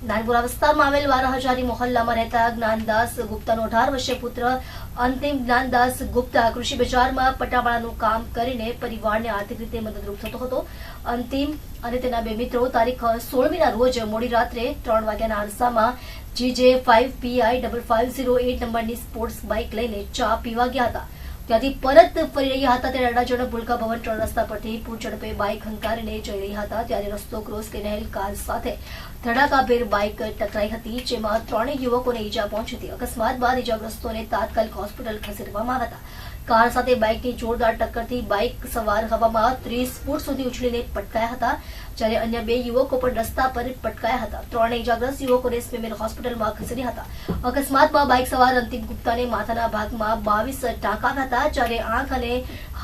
નાનપુરા વિસ્તારમાં આવેલ બારા હજારી મોહલ્લામાં રહેતા જ્ઞાનદાસ ગુપ્તાનો અઢાર વર્ષીય પુત્ર, અંતિમ જ્ઞાનદાસ ગુપ્તા કૃષિ બજારમાં પટાવાળાનું કામ કરીને પરિવારને આર્થિક રીતે મદદરૂપ થતો હતો. અંતિમ અને તેના બે મિત્રો તારીખ સોળમીના રોજ મોડી રાત્રે ત્રણ વાગ્યાના અરસામાં GJ five PI double five zero eight નંબરની સ્પોર્ટ્સ બાઇક લઈને ચા પીવા ગયા હતા. ત્યાંથી પરત ફરી રહ્યા હતા ત્યારે અડાજણ ભૂલકા ભવન ત્રણ રસ્તા પરથી પૂર ઝડપે બાઇક હંકારીને જઈ રહ્યા હતા. ત્યારે રસ્તો ક્રોસ કરી રહેલ કાર સાથે ધડાકાભેર બાઇક ટકરાઈ હતી, જેમાં ત્રણેય યુવકોને ઈજા પહોંચી હતી. અકસ્માત બાદ ઈજાગ્રસ્તોને તાત્કાલિક હોસ્પિટલ ખસેડવામાં આવ્યા હતા. કાર સાથે બાઇકની જોરદાર ટક્કરથી બાઇક સવાર હવામાં ત્રીસ ફૂટ સુધી ઉછળીને પટકાયા હતા, જ્યારે અન્ય બે યુવકો પણ રસ્તા પર પટકાયા હતા. ત્રણ ઇજાગ્રસ્ત યુવકોને સ્વિમેર હોસ્પિટલમાં ખસેડ્યા હતા. અકસ્માતમાં બાઇક સવાર અંતિમ ગુપ્તાને માથાના ભાગમાં બાવીસ ટાંકા હતા, જ્યારે આંખ અને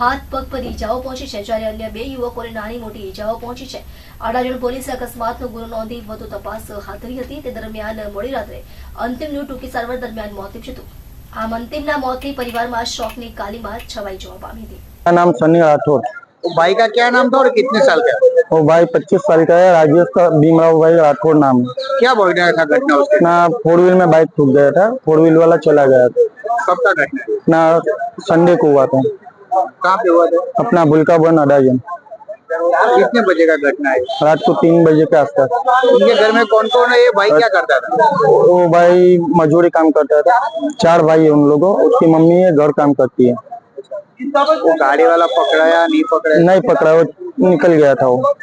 હાથ પગ પર ઈજાઓ પહોંચી છે, જ્યારે અન્ય બે યુવકોને નાની મોટી ઈજાઓ પહોંચી છે. અડાજણ પોલીસે અકસ્માતનો ગુનો નોંધી વધુ તપાસ હાથ ધરી હતી. તે દરમિયાન મોડી રાત્રે અંતિમનું ટૂંકી સારવાર દરમિયાન મોત નીપજ્યું હતું. આમ અંતિમના મોતથી પરિવારમાં શોકની કાલીમાં છવાઈ જવા પામી હતી मेरा नाम सनी राठौर वो भाई का क्या नाम था और कितने साल का है? वो भाई पच्चीस साल का है राजेश का भीमराव भाई राठौर नाम है क्या बढ़िया था घटना उसके ना फोर व्हील में बाइक ठुक गया था फोर व्हील वाला चला गया था कब का घटना है ना संडे को हुआ था कहाँ पे हुआ था अपना भूलका बन अडाजन कितने बजे का घटना है? रात को तीन बजे के आसपास। उनके घर में कौन कौन है? ये भाई क्या करता था? वो भाई मजदूरी काम करता था। चार भाई है उन लोगों उसकी मम्मी है घर काम करती है। वो गाड़ी वाला पकड़ाया नहीं पकड़ाया? नहीं पकड़ा वो निकल गया था वो।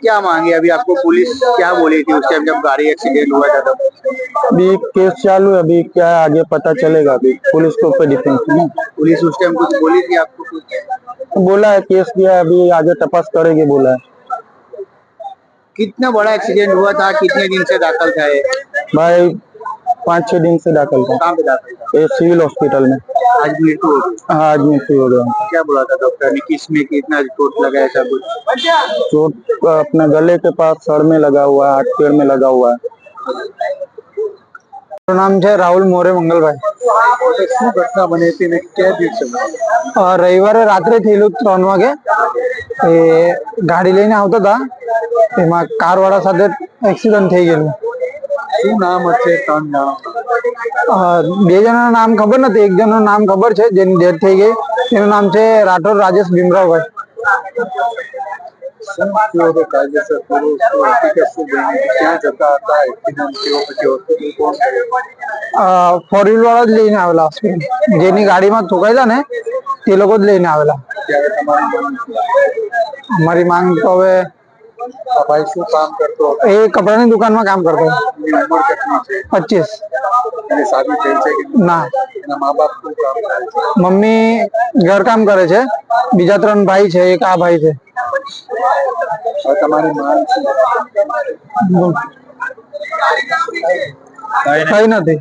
क्या मांगे? अभी आपको पुलिस क्या बोली थी उस टाइम जब गाड़ी एक्सीडेंट हुआ था तब? अभी केस चालू है अभी क्या आगे पता चलेगा अभी। पुलिस के ऊपर डिपेंड है। पुलिस उस टाइम कुछ बोली थी आपको कुछ? तो बोला है केस दिया है अभी आगे तपास करेंगे बोला है। कितना बड़ा एक्सीडेंट हुआ था? कितने दिन से दाखिल था ये? भाई पाँच छह दिन से दाखिल था। कहाँ पे दाखिल था? ये सिविल हॉस्पिटल में। आज मृत्यु हो हाँ आज मृत्यु हो गया क्या बोला था डॉक्टर ने? किसमें कितना चोट लगा है सब? कुछ चोट अपने गले के पास सर में लगा हुआ है हाथ पेड़ में लगा हुआ है। नाम है राहुल मोरे मंगल भाई શું ઘટના બની હતી ને ક્યાં દિવસે રવિવારે રાત્રે થયેલું ત્રણ વાગે. એ ગાડી લઈને આવતા હતા. એમાં કાર વાળા સાથે એક્સિડન્ટ થઈ ગયેલું. શું નામ હશે ત્રણ જણા બે જણાનું નામ ખબર નથી. એક જણનું નામ ખબર છે જેની ડેથ થઈ ગઈ. એનું નામ છે રાઠોડ રાજેશ ભીમરાવભાઈ. શું થયું હતું કાયદેસર પૂરું શું હકીકત શું બની ક્યાં જતા હતા? એક્સિડન્ટ થયો પછી હોસ્પિટલ કોણ ફોર વ્હીલ વાળા જ લઈને આવેલા હોસ્પિટલ જેની ગાડીમાં ઠોકાયેલા ને તે લોકો જ લઈને આવેલા. અમારી માંગ તો હવે ભાઈ શું કામ કરતો એ કપડાની દુકાનમાં કામ કરતો ઉંમર કેટલી છે? પચીસ. એની શાદી થઈ છે કે ના. એના મા બાપ શું કામ કરે છે? મમ્મી ઘરકામ કરે છે. બીજા ત્રણ ભાઈ છે એક આ ભાઈ છે. તમારી માંગ છે. કઈ નથી.